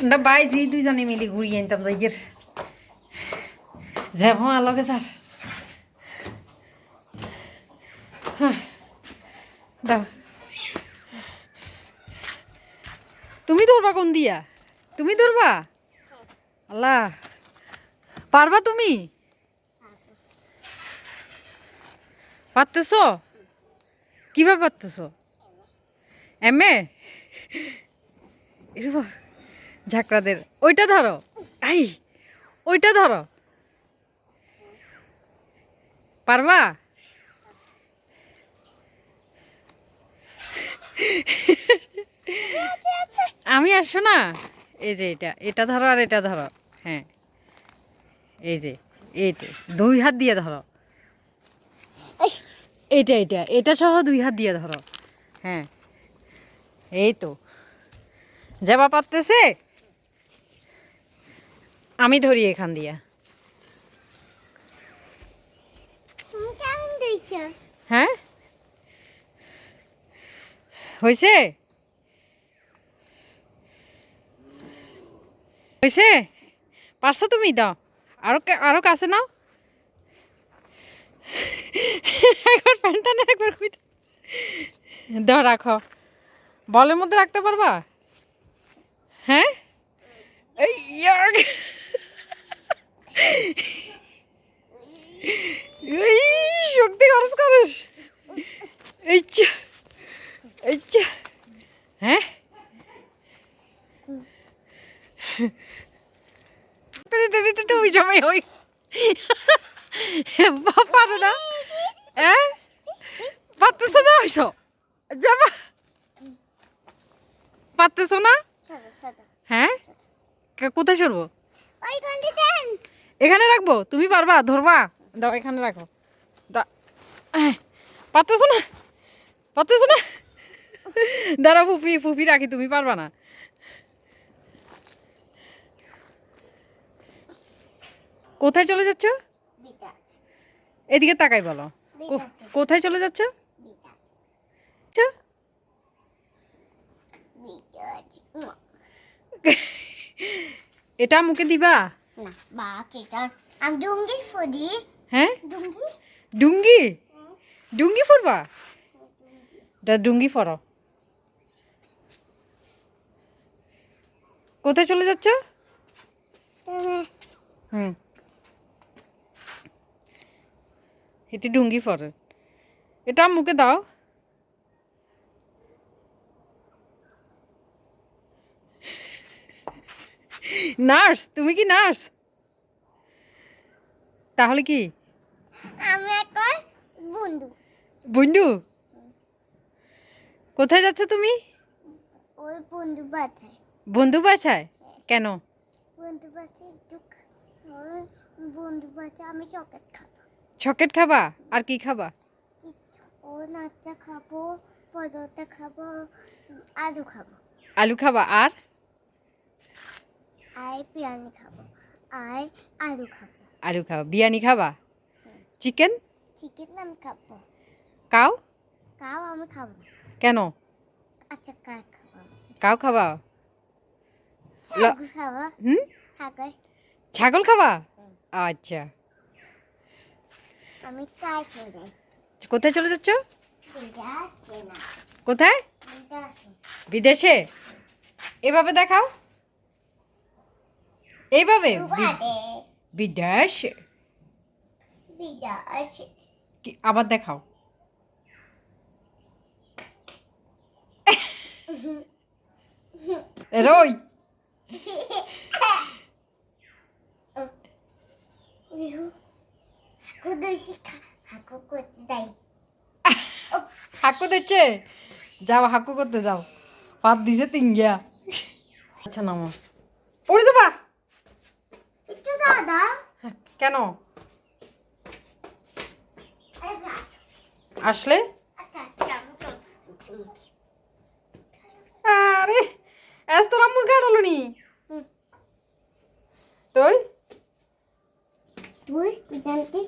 আমরা বাইজি দুইজনে মিলি ঘুরিয়ে আনতাম যাইয়ের যাব আলোকে স্যার হ্যাঁ দাও। তুমি ধরবা কোন দিয়া? তুমি ধরবা? আল্লাহ। পারবা তুমি? পারতেছ? কীভাবে পারতেছ? M A? এরকম ঝাঁকড়াদের। ওইটা ধরো। আই, ওইটা ধরো। পারবা? আমি আসো না এই যে এটা এটা ধরো আর এটা ধরো। হ্যাঁ। এই যে, এইটা। দুই হাত দিয়ে ধরো। এইটা এটা এটা সহ দুই হাত দিয়ে ধরো। হ্যাঁ। এই তো। যাবা পারতেছে? আমি ধরি এখান দিয়া। হ্যাঁ? হয়েছে হয়েছে পারছ তুমি? দাও। আরও আরও কাছে নাও। একবার প্যান্টটা না একবার দাও রাখো। বলের মধ্যে রাখতে পারবা? হ্যাঁ। এই শক্তি খরচ করিস। এই চা হ্যাঁ? দিতে দিতে তুমি জমাই হই পারো না। হ্যাঁ? পারতেছ না হইছ যাবা পারতেছ না? হ্যাঁ? কোথায় সরবো? ওই এখানে রাখব? তুমি পারবা? ধরবা? দাও এখানে রাখো। পারতেছো না? পারতেছো না? দাঁড়া ফুপি ফুপি রাখি তুমি পারবা না। কোথায় চলে যাচ্ছ? এদিকে তাকাই বলো। কোথায় চলে যাচ্ছ। এটা মুখে দিবা? না বা আমি ডুঙ্গি ফুদি? হ্যাঁ? ডুঙ্গি? ডুঙ্গি? ডুঙ্গি ফরবা দা ডুঙ্গি ফরো কোথায় চলে যাচ্ছ? হুম। এটি ডুঙ্গি ফরে এটা মুখে দাও। নার্স তুমি কি নার্স? তাহলে কি? আমি এখন বন্ধু। বন্ধু? কোথায় যাচ্ছ তুমি? ওই বন্ধু বাচ্চায় বন্ধু বাসায়? কেন? বন্ধু একটু বন্ধু আমি চকলেট খাব। চকেট খাবা? আর কি খাবা? ও নাচটা খাব পরোটা খাব আলু খাব। আলু খাবা? আর? আর বিরিয়ানি খাব আর আলু খাব। আলু খাবা। বিরিয়ানি খাবা? চিকেন চিকেন আমি খাব। কাউ কাউ আমি খাব না। কেন? আচ্ছা কাক খাব কাউ খাবা? খাব। হুম? ছাগল। ছাগল খাবা? আচ্ছা। আমি কাই খাব কোথায় চলে যাচ্ছ? কোথায়? বিদেশে? এভাবে দেখাও। এইভাবে বিদেশে বিদা আছে কি- আবার দেখাও। রই। হাকু দিচ্ছে। যাও হাকু করতে যাও। পাত দিছে তিন গিয়া। আচ্ছা নামো। পড়ে যাবা? একটু দাদা হ্যাঁ, কেন? আসলে? আচ্ছা আচ্ছা তো আরে এস তোর আম্মুর গান নি। তুই তুই জানতে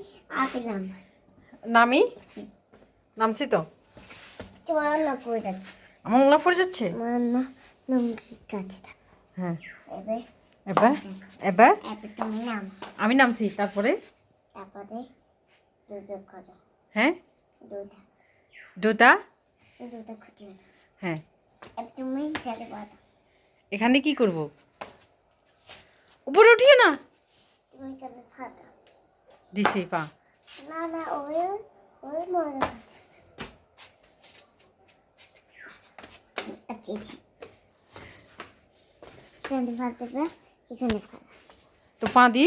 আসলাম নামি নামছি তো। তোমার না পড়ে যাচ্ছে। আমার মোলা পড়ে যাচ্ছে? আমার মা লুঙ্গি কাছে থাক হ্যাঁ। এবার এবার? এবার? আমি নামছি তারপরে? তারপরে হ্যাঁ? দুটা হ্যাঁ। এখানে কি করব? উপরে উঠিও না। দিছি পা। না না ওই ওই মজা খাচ্ছে। আচ্ছা আচ্ছা এখানে তো ফাঁদি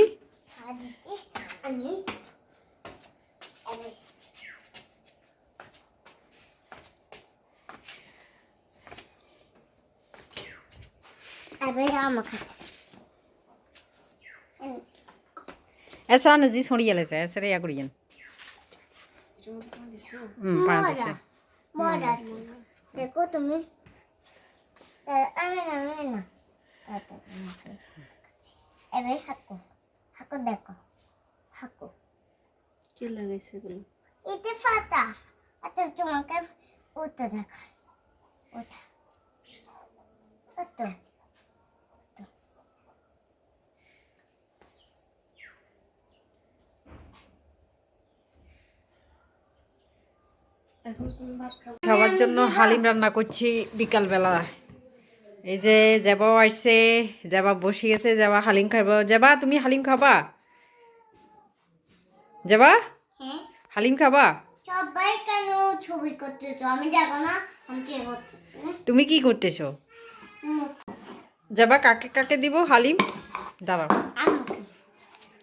এসরা নজি সরিয়ে লেছে এসরা ইয়া করিয়েন দেখো তুমি। আমি না আমি না। হাকো হাকো দেখো হাকো। কি লাগাইছে এগুলো? এটা ফাটা আচ্ছা তোমাকে ওটা দেখা ওটা ওটা এখন তুমি ভাত খাব খাবার জন্য হালিম রান্না করছি বিকালবেলা। এই যে যাবাও আসছে যাবা বসে গেছে যাবা হালিম খাব যাবা তুমি হালিম খাবা? যাবা হ্যাঁ? হালিম খাবা? সবাই কেন ছবি করতেছো? আমি দেখো না আমি কে করতেছি? তুমি কি করতেছো? যাবা কাকে কাকে দিব? হালিম? দাঁড়াও।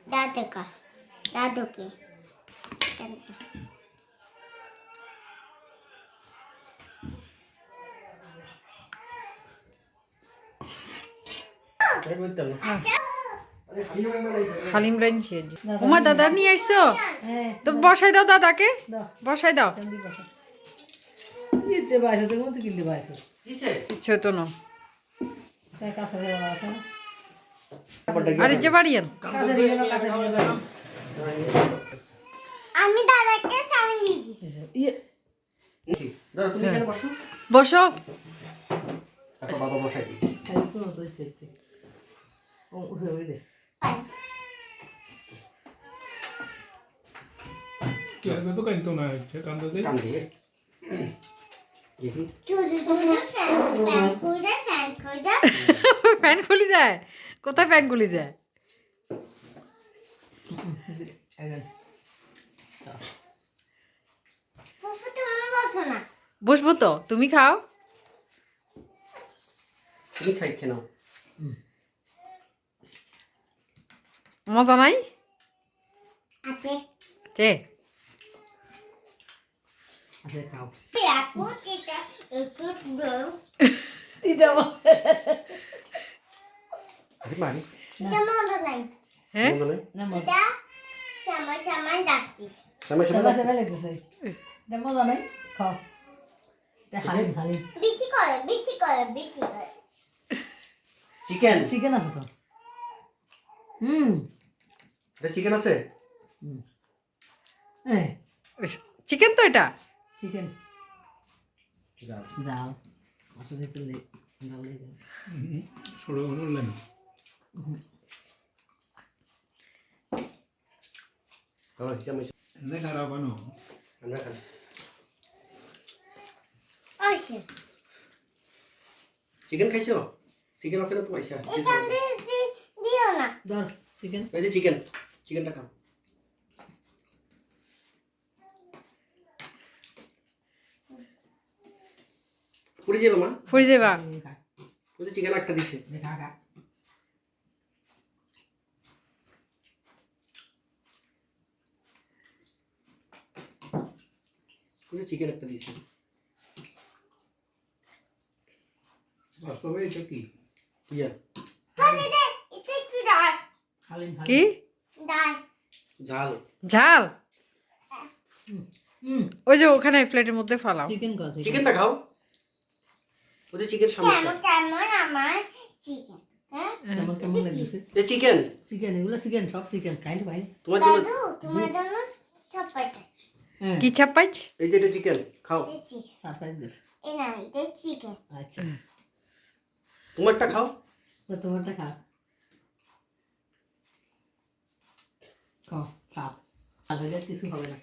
দাদুকা। দাদুকে। হালিম রাঁধছি তোমার দাদা নিয়ে আসছো? তো বসাই দাও দাদাকে। বসাই দাও। না। আরে যে বাড়িয়ান আমি দাদাকে ইয়ে। এখানে বসো। বসো। বাবা বসাই দিই। কোনো di কান দিয়ে দেখি চুজু চুজু ফ্যান খুলি যায় কোথায় ফ্যান খুলি যায় বসবো তো তুমি খাও। তুমি খাই নাও। মজা নাই? আছে। চে আছে খাও। পেয়াকু কেটা একটু দাও। দিতে আরে মারি। এটা মজা নাই। হ্যাঁ? মনে নেই? না মজা এটা সময় সময় ডাকছিস সময় সেবা সময় সেবা লেগেছে এটা মজা নেই? খাও। এটা হালিম হালিম। বিচি করে বিচি করে বিচি করে। চিকেন চিকেন আছে তো। হুম। এটা চিকেন আছে? হ্যাঁ চিকেন তো এটা? চিকেন যাও। যাও। আসলে তুলে যাও লেগে solo nulla. কারণ হিসাব মিশাব Non è una roba no. আমরা খাই আসে চিকেন খাইছো? চিকেন আছে না তো পয়সা? এটা দি- দি- দিও না। ধর চিকেন এই যে চিকেন চিকেনটা খাও। পুরি যাবে মা। ফুরি যাবা। ওই যে চিকেন একটা দিছে। ওই যে চিকেন একটা দিছে। দে এটা কি? কি ডাল ঝাল। ঝাল? হুম ওই যে ওখানে প্লেটের মধ্যে ফালাও। চিকেন কো চিকেনটা খাও। ওই যে চিকেন সামনে কেমন কেমন আমার চিকেন হ্যাঁ? এই চিকেন চিকেন এগুলো চিকেন সব চিকেন খাইলে ভাই তোমার জন্য দাদু তোমার জন্য সব পাইতেছি। হ্যাঁ। কি ছাপ্পাইছ এই যে এটা চিকেন খাও। এই না এটা আচ্ছা। তোমারটা খাও। তোমারটা খা। খাও খা আগে কিছু হবে না